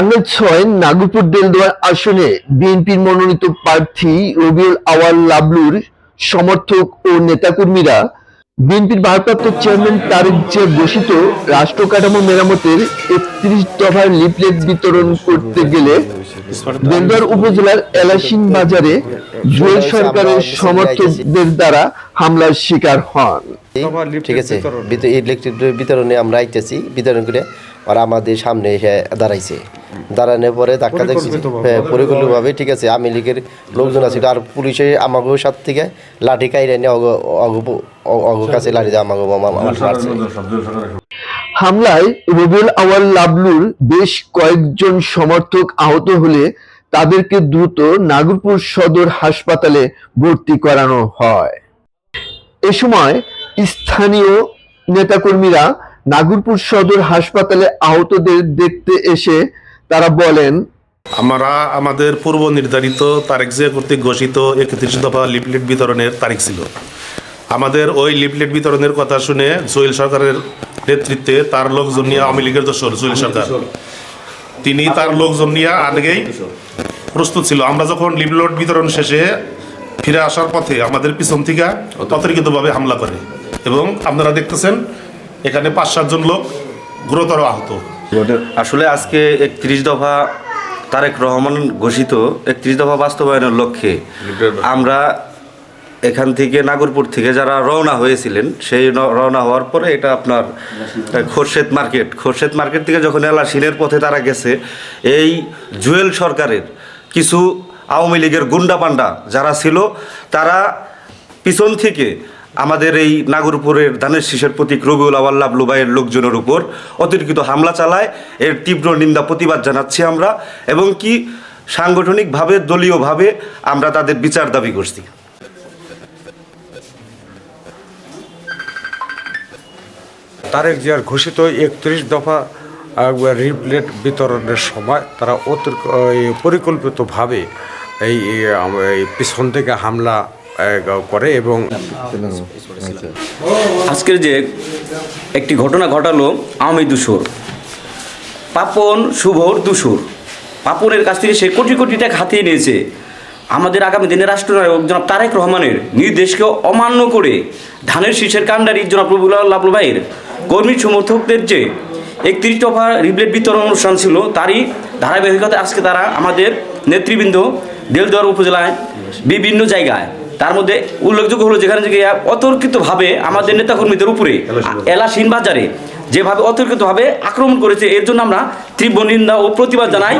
টাঙ্গাইল ছয় নাগরপুর দেলদুয়ার আসনে বিএনপির মনোনীত প্রার্থী রবিউল আওয়াল লাবলুর সমর্থক ও নেতাকর্মীরা বিএনপির ভারপ্রাপ্ত চেয়ারম্যান তারেক জিয়া ঘোষিত রাষ্ট্র কাঠামো মেরামতের একত্রিশ দফার লিফলেট বিতরণ করতে গেলে দেলদুয়ার উপজেলার এলাসিন বাজারে জুয়েল সরকারের সমর্থকদের দ্বারা হামলার শিকার হন। ঠিক আছে ইলেকট্রিক বিতরণে আমরা আইতেছি বিতরণ করে ওরা আমাদের সামনে এসে দাঁড়াইছে। দাঁড়ানোর পরে ধাক্কা দেখছি। হ্যাঁ পরিকল্পিতভাবে। ঠিক আছে আওয়ামী লীগের লোকজন আছে আর পুলিশে আমাকে সাত থেকে লাঠি কাইরে নিয়ে অগ কাছে লাঠি দিয়ে আমাকে মারছে হামলায় রবিউল আওয়াল লাবলুর বেশ কয়েকজন সমর্থক আহত হলে তাদেরকে দ্রুত নাগরপুর সদর হাসপাতালে ভর্তি করানো হয়। এ সময় স্থানীয় নেতাকর্মীরা নাগরপুর সদর হাসপাতালে আহতদের দেখতে এসে তারা বলেন আমরা আমাদের পূর্ব নির্ধারিত তারিখ যে কর্তৃক ঘোষিত একত্রিশ দফা লিফলেট বিতরণের তারিখ ছিল। আমাদের ওই লিফলেট বিতরণের কথা শুনে জহিল সরকারের নেতৃত্বে তার লোকজন নিয়ে আওয়ামী লীগের দোসর জহিল সরকার। তিনি তার লোকজন নিয়ে আগেই প্রস্তুত ছিল। আমরা যখন লিফলেট বিতরণ শেষে ফিরে আসার পথে আমাদের পিছন থেকে অতর্কিতভাবে হামলা করে। এবং আপনারা দেখতেছেন এখানে পাঁচ সাতজন লোক গুরুতর আহত। আসলে আজকে একত্রিশ দফা তারেক রহমান ঘোষিত একত্রিশ দফা বাস্তবায়নের লক্ষ্যে আমরা এখান থেকে নাগরপুর থেকে যারা রওনা হয়েছিলেন সেই রওনা হওয়ার পরে এটা আপনার খোরশেদ মার্কেট। খোরশেদ মার্কেট থেকে যখন এলা এলাসিনের পথে তারা গেছে এই জুয়েল সরকারের কিছু আওয়ামী লীগের গুন্ডা পান্ডা যারা ছিল তারা পিছন থেকে আমাদের এই নাগরপুরের ধানের শীষের প্রতীক রবিউল আওয়াল লাবলু ভাইয়ের লোকজনের উপর অতিরিক্ত হামলা চালায়, এর তীব্র নিন্দা, প্রতিবাদ জানাচ্ছি আমরা এবং কি সাংগঠনিকভাবে, দলীয়ভাবে আমরা তাদের বিচার দাবি করছি। তারেক জিয়ার ঘোষিত একত্রিশ দফা রিপ্লেট বিতরণের সময় তারা অতিরিক্ত পরিকল্পিতভাবে এই পিছন থেকে হামলা করে এবং আজকের যে একটি ঘটনা ঘটালো আওয়ামী দুশোর। পাপন শুভর দুশোর। পাপনের কাছ থেকে সে কোটি কোটি টাকা হাতিয়ে নিয়েছে। আমাদের আগামী দিনের রাষ্ট্রনায়ক জনাব তারেক রহমানের নির্দেশকে অমান্য করে ধানের শীষের কাণ্ডারি জনাব রবুল্লাহ ভাইয়ের কর্মী সমর্থকদের যে একত্রিশ দফা রিপ্লেট বিতরণ অনুষ্ঠান ছিল, তারই ধারাবাহিকতায় আজকে তারা আমাদের নেতৃবৃন্দ দেলদুয়ার উপজেলায় বিভিন্ন জায়গায় তার মধ্যে উল্লেখযোগ্য হলো যেখানে অতর্কিতভাবে আমাদের নেতাকর্মীদের উপরে এলাসিন বাজারে যেভাবে অতর্কিতভাবে আক্রমণ করেছে, এর জন্য আমরা তীব্র নিন্দা ও প্রতিবাদ জানাই।